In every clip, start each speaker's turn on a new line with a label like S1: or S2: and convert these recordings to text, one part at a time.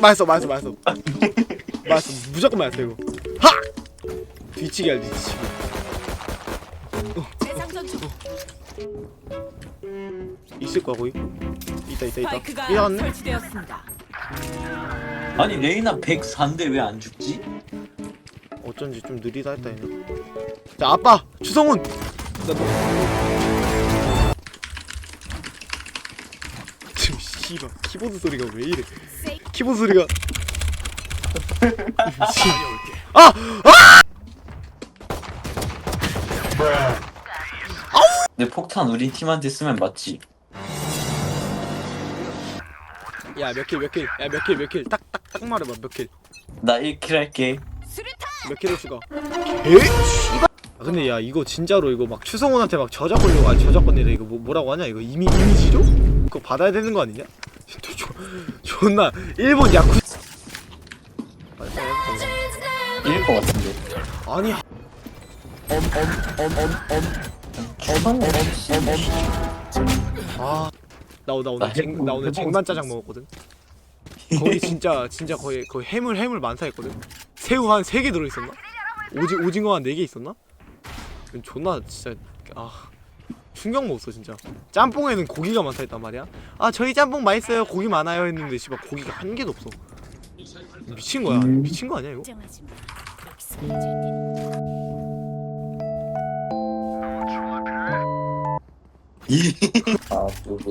S1: 맞았어 맞았어 맞았어. 맞았어. 무조건 맞았어 이거. 하! 뒤치기 알 뒤치기.
S2: 중.
S1: 있을 거야 거기 있다 있다 있다. 이해갔네?
S2: 설치되었습니다.
S3: 아니 레이나 104인데 왜 안 죽지?
S1: 어쩐지 좀 느리다 했다 얘는. 자 아빠 추성훈! 나 씨발 키보드 소리가 왜 이래 키보드 소리가 미친 아!
S3: 내 폭탄 우리 팀한테 쓰면 맞지?
S1: 야 몇 킬 몇 킬 야 몇 킬 몇 킬 딱 딱 딱 말해봐 몇 킬 몇
S3: 나 1킬 할게.
S1: 킬을 추가 에? 씨발 아 근데 야 이거 진짜로 이거 막 추성훈한테 막 저작 걸려고 아 저작 건이래 이거 뭐, 뭐라고 하냐 이거 이미 이미지죠? 그거 받아야 되는 거 아니냐? 저, 저, 존나 일본 야쿠
S3: 이길 것 같은데
S1: 아니 아, 나, 오- 나 오늘
S3: 나
S1: 쟁, 나 오늘 쟁반 짜장 먹었거든. 거기 진짜 진짜 거의 거의 해물 해물 많다 했거든. 새우 한 세 개 들어 있었나? 오지 오징어 한 네 개 있었나? 존나 진짜 아 충격 먹었어 진짜. 짬뽕에는 고기가 많다 했단 말이야. 아 저희 짬뽕 맛있어요. 고기 많아요 했는데 씨발 고기가 한 개도 없어. 미친 거야.
S3: 음.
S1: 미친 거 아니야 이거?
S2: 걱정하지 마.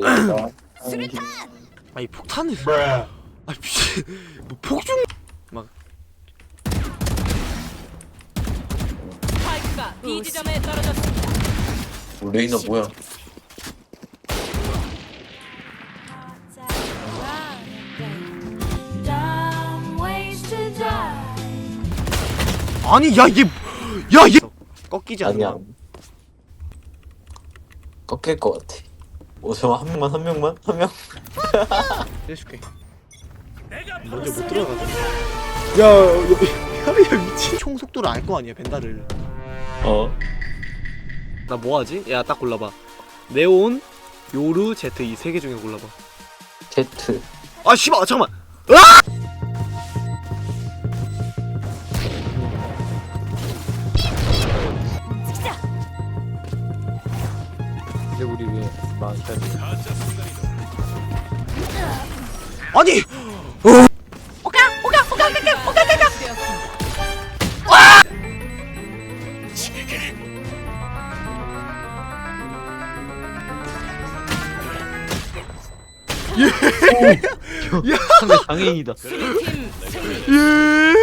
S3: 아.
S1: 아이 폭탄을. 아 미친. 뭐 폭죽.
S2: 스파이크가 B 지점에 떨어졌습니다.
S3: 레이나 뭐야
S1: 아니 야 이게 야 얘. 꺾이지.
S3: 아니야 꺾일 것 같아 오세요 한 명만 한 명만 한 명
S1: 해줄게. 먼저 못 들어가서. 야, 야, 야, 야 미친. 총 속도를 알 거 아니야 벤다를.
S3: 어?
S1: 나 뭐 하지? 야 딱 골라봐. 네온, 요루, 제트 이 세 개 중에 골라봐.
S3: 제트
S1: 아 씨발 잠깐만.
S2: 찍자.
S4: 근데 우리 왜 마스터
S1: 아니.
S4: 상대 장애인이다
S2: 수비팀 승리.
S1: 예.